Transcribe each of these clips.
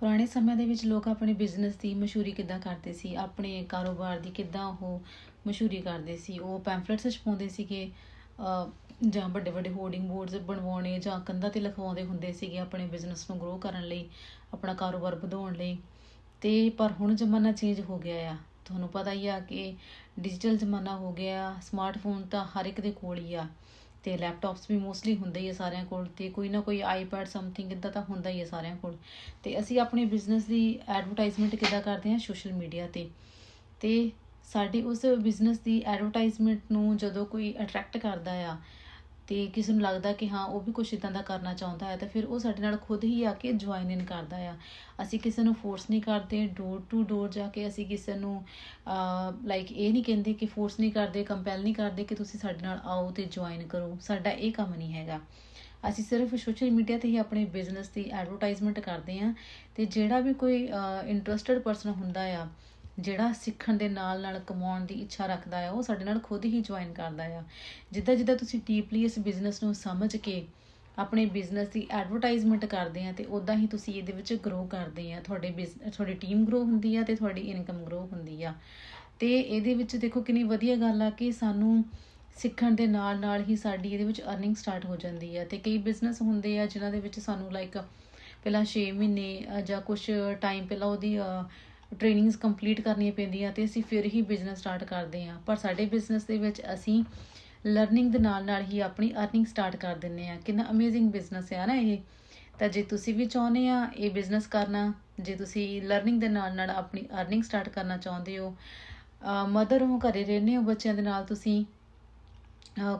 ਪੁਰਾਣੇ ਸਮਿਆਂ ਦੇ ਵਿੱਚ ਲੋਕ ਆਪਣੇ ਬਿਜ਼ਨਸ ਦੀ ਮਸ਼ਹੂਰੀ ਕਿੱਦਾਂ ਕਰਦੇ ਸੀ? ਆਪਣੇ ਕਾਰੋਬਾਰ ਦੀ ਕਿੱਦਾਂ ਉਹ ਮਸ਼ਹੂਰੀ ਕਰਦੇ ਸੀ? ਉਹ ਪੈਂਫਲੇਟਸ ਛਪਾਉਂਦੇ ਸੀਗੇ ਜਾਂ ਵੱਡੇ ਵੱਡੇ ਹੋਰਡਿੰਗ ਬੋਰਡਸ ਬਣਵਾਉਣੇ ਜਾਂ ਕੰਧਾਂ ਤੇ ਲਿਖਵਾਉਂਦੇ ਹੁੰਦੇ ਸੀਗੇ ਆਪਣੇ ਬਿਜ਼ਨਸ ਨੂੰ ਗਰੋ ਕਰਨ ਲਈ, ਆਪਣਾ ਕਾਰੋਬਾਰ ਵਧਾਉਣ ਲਈ। ਤੇ ਪਰ ਹੁਣ ਜ਼ਮਾਨਾ ਚੇਂਜ ਹੋ ਗਿਆ ਆ। ਤੁਹਾਨੂੰ ਪਤਾ ਹੀ ਆ ਕਿ ਡਿਜੀਟਲ ਜ਼ਮਾਨਾ ਹੋ ਗਿਆ ਸਮਾਰਟਫੋਨ ਤਾਂ ਹਰ ਇੱਕ ਦੇ ਕੋਲ ਹੀ ਆ। ਤੇ ਲੈਪਟਾਪਸ ਵੀ ਮੋਸਟਲੀ ਹੁੰਦੇ ਹੀ ਆ ਸਾਰਿਆਂ ਕੋਲ ਤੇ ਕੋਈ ਨਾ ਕੋਈ ਆਈਪੈਡ ਸਮਥਿੰਗ ਇਦਾਂ ਤਾਂ ਹੁੰਦਾ ਹੀ ਆ ਸਾਰਿਆਂ ਕੋਲ। ਤੇ ਅਸੀਂ ਆਪਣੇ ਬਿਜ਼ਨਸ ਦੀ ਐਡਵਰਟਾਈਜ਼ਮੈਂਟ ਕਿੱਦਾਂ ਕਰਦੇ ਹਾਂ? ਸੋਸ਼ਲ ਮੀਡੀਆ ਤੇ। ਤੇ ਸਾਡੀ ਉਸ ਬਿਜ਼ਨਸ ਦੀ ਐਡਵਰਟਾਈਜ਼ਮੈਂਟ ਨੂੰ ਜਦੋਂ ਕੋਈ ਅਟਰੈਕਟ ਕਰਦਾ ਆ ਤੇ ਕਿਸੇ ਨੂੰ ਲੱਗਦਾ ਕਿ ਹਾਂ, ਉਹ ਵੀ ਕੁਝ ਇਦਾਂ ਦਾ ਕਰਨਾ ਚਾਹੁੰਦਾ ਹੈ, ਤਾਂ ਫਿਰ ਉਹ ਸਾਡੇ ਨਾਲ ਖੁਦ ਹੀ ਆ ਕੇ ਜੁਆਇਨ ਇਨ ਕਰਦਾ ਆ। ਅਸੀਂ ਕਿਸੇ ਨੂੰ ਫੋਰਸ ਨਹੀਂ ਕਰਦੇ ਡੋਰ ਟੂ ਡੋਰ ਜਾ ਕੇ ਅਸੀਂ ਕਿਸੇ ਨੂੰ ਲਾਈਕ ਇਹ ਨਹੀਂ ਕਹਿੰਦੇ ਕਿ ਫੋਰਸ ਨਹੀਂ ਕਰਦੇ ਕੰਪੈਲ ਨਹੀਂ ਕਰਦੇ ਕਿ ਤੁਸੀਂ ਸਾਡੇ ਨਾਲ ਆਓ ਤੇ ਜੁਆਇਨ ਕਰੋ। ਸਾਡਾ ਇਹ ਕੰਮ ਨਹੀਂ ਹੈਗਾ। ਅਸੀਂ ਸਿਰਫ ਸੋਸ਼ਲ ਮੀਡੀਆ ਤੇ ਹੀ ਆਪਣੇ ਬਿਜ਼ਨਸ ਦੀ ਐਡਵਰਟਾਈਜ਼ਮੈਂਟ ਕਰਦੇ ਹਾਂ ਤੇ ਜਿਹੜਾ ਵੀ ਕੋਈ ਇੰਟਰਸਟਿਡ ਪਰਸਨ ਹੁੰਦਾ ਆ ਜਿਹੜਾ ਸਿੱਖਣ ਦੇ ਨਾਲ ਨਾਲ ਕਮਾਉਣ ਦੀ ਇੱਛਾ ਰੱਖਦਾ ਆ, ਉਹ ਸਾਡੇ ਨਾਲ ਖੁਦ ਹੀ ਜੁਆਇਨ ਕਰਦਾ ਆ। ਜਿੱਦਾਂ ਜਿੱਦਾਂ ਤੁਸੀਂ ਡੀਪਲੀ ਇਸ ਬਿਜ਼ਨਸ ਨੂੰ ਸਮਝ ਕੇ ਆਪਣੇ ਬਿਜ਼ਨਸ ਦੀ ਐਡਵਰਟਾਈਜ਼ਮੈਂਟ ਕਰਦੇ ਆ, ਤੇ ਉਦਾਂ ਹੀ ਤੁਸੀਂ ਇਹਦੇ ਵਿੱਚ ਗਰੋ ਕਰਦੇ ਆ। ਤੁਹਾਡੇ ਬਿਜ਼- ਤੁਹਾਡੀ ਟੀਮ ਗਰੋ ਹੁੰਦੀ ਆ ਤੇ ਤੁਹਾਡੀ ਇਨਕਮ ਗਰੋ ਹੁੰਦੀ ਆ। ਤੇ ਇਹਦੇ ਵਿੱਚ ਦੇਖੋ ਕਿੰਨੀ ਵਧੀਆ ਗੱਲ ਆ ਕਿ ਸਾਨੂੰ ਸਿੱਖਣ ਦੇ ਨਾਲ ਨਾਲ ਹੀ ਸਾਡੀ ਇਹਦੇ ਵਿੱਚ ਅਰਨਿੰਗ ਸਟਾਰਟ ਹੋ ਜਾਂਦੀ ਆ। ਤੇ ਕਈ ਬਿਜ਼ਨਸ ਹੁੰਦੇ ਆ ਜਿਨ੍ਹਾਂ ਦੇ ਵਿੱਚ ਸਾਨੂੰ ਲਾਈਕ ਪਹਿਲਾਂ 6 ਮਹੀਨੇ ਜਾਂ ਕੁਝ ਟਾਈਮ ਪਹਿਲਾਂ ਉਹਦੀ ਟ੍ਰੇਨਿੰਗਸ ਕੰਪਲੀਟ ਕਰਨੀਆਂ ਪੈਂਦੀਆਂ ਤੇ ਅਸੀਂ ਫਿਰ ਹੀ ਬਿਜ਼ਨਸ ਸਟਾਰਟ ਕਰਦੇ ਹਾਂ। ਪਰ ਸਾਡੇ ਬਿਜ਼ਨਸ ਦੇ ਵਿੱਚ ਅਸੀਂ ਲਰਨਿੰਗ ਦੇ ਨਾਲ ਨਾਲ ਹੀ ਆਪਣੀ ਅਰਨਿੰਗ ਸਟਾਰਟ ਕਰ ਦਿੰਨੇ ਆ ਕਿੰਨਾ ਅਮੇਜ਼ਿੰਗ ਬਿਜ਼ਨਸ ਹੈ ਨਾ ਇਹ। ਤਾਂ ਜੇ ਤੁਸੀਂ ਵੀ ਚਾਹੁੰਦੇ ਆ ਇਹ ਬਿਜ਼ਨਸ ਕਰਨਾ, ਜੇ ਤੁਸੀਂ ਲਰਨਿੰਗ ਦੇ ਨਾਲ ਨਾਲ ਆਪਣੀ ਅਰਨਿੰਗ ਸਟਾਰਟ ਕਰਨਾ ਚਾਹੁੰਦੇ ਹੋ ਮਦਰ ਹੋ, ਘਰੇ ਰਹਿੰਦੇ ਹੋ ਬੱਚਿਆਂ ਦੇ ਨਾਲ ਤੁਸੀਂ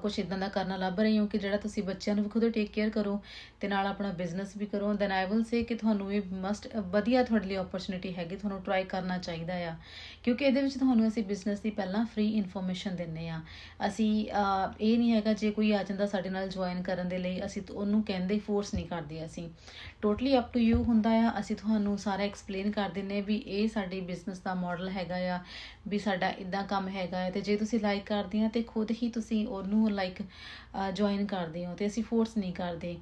ਕੁਝ ਇਦਾਂ ਦਾ ਕਰਨਾ ਲੱਭ ਰਹੀ ਹਾਂ ਕਿ ਜਿਹੜਾ ਤੁਸੀਂ ਬੱਚਿਆਂ ਨੂੰ ਵੀ ਖੁਦ ਟੇਕ ਕੇਅਰ ਕਰੋ ਤੇ ਨਾਲ ਆਪਣਾ ਬਿਜ਼ਨਸ ਵੀ ਕਰੋ ਦੈਨ ਆਈ ਵਿਲ ਸੇ ਕਿ ਤੁਹਾਨੂੰ ਇਹ ਮਸਟ ਵਧੀਆ ਤੁਹਾਡੇ ਲਈ ਓਪਰਚ्युनिटी ਹੈਗੀ, ਤੁਹਾਨੂੰ ਟਰਾਈ ਕਰਨਾ ਚਾਹੀਦਾ ਆ। ਕਿਉਂਕਿ ਇਹਦੇ ਵਿੱਚ ਤੁਹਾਨੂੰ ਅਸੀਂ ਬਿਜ਼ਨਸ ਦੀ ਪਹਿਲਾਂ ਫ੍ਰੀ ਇਨਫੋਰਮੇਸ਼ਨ ਦਿੰਨੇ ਆ। ਅਸੀਂ ਇਹ ਨਹੀਂ ਹੈਗਾ ਜੇ ਕੋਈ ਆ ਜਾਂਦਾ ਸਾਡੇ ਨਾਲ ਜੁਆਇਨ ਕਰਨ ਦੇ ਲਈ, ਅਸੀਂ ਉਹਨੂੰ ਕਹਿੰਦੇ ਫੋਰਸ ਨਹੀਂ ਕਰਦੇ ਅਸੀਂ। ਟੋਟਲੀ ਅਪ ਟੂ ਯੂ ਹੁੰਦਾ ਆ। ਅਸੀਂ ਤੁਹਾਨੂੰ ਸਾਰਾ ਐਕਸਪਲੇਨ ਕਰ ਦਿੰਨੇ ਵੀ ਇਹ ਸਾਡੀ ਬਿਜ਼ਨਸ ਦਾ ਮਾਡਲ ਹੈਗਾ ਆ, ਵੀ ਸਾਡਾ ਇਦਾਂ ਕੰਮ ਹੈਗਾ ਤੇ ਜੇ ਤੁਸੀਂ ਲਾਈਕ ਕਰਦੇ ਆ ਤੇ ਖੁਦ ਹੀ ਤੁਸੀਂ ਉਹਨੂੰ ਲਾਈਕ ਜੁਆਇਨ ਕਰਦੇ ਹੋ ਤੇ ਅਸੀਂ ਫੋਰਸ ਨਹੀਂ ਕਰਦੇ।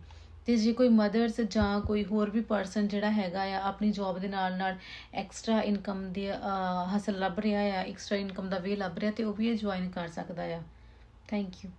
ਤੇ ਜੇ ਕੋਈ ਮਦਰਸ ਜਾਂ ਕੋਈ ਹੋਰ ਵੀ ਪਰਸਨ ਜਿਹੜਾ ਹੈਗਾ ਆ ਆਪਣੀ ਜੌਬ ਦੇ ਨਾਲ ਨਾਲ ਐਕਸਟਰਾ ਇਨਕਮ ਦੀ ਅਹ, ਲੱਭ ਰਿਹਾ ਆ ਐਕਸਟਰਾ ਇਨਕਮ ਦਾ ਵੇ ਲੱਭ ਰਿਹਾ ਤੇ ਉਹ ਵੀ ਇਹ ਜੁਆਇਨ ਕਰ ਸਕਦਾ ਆ। Thank you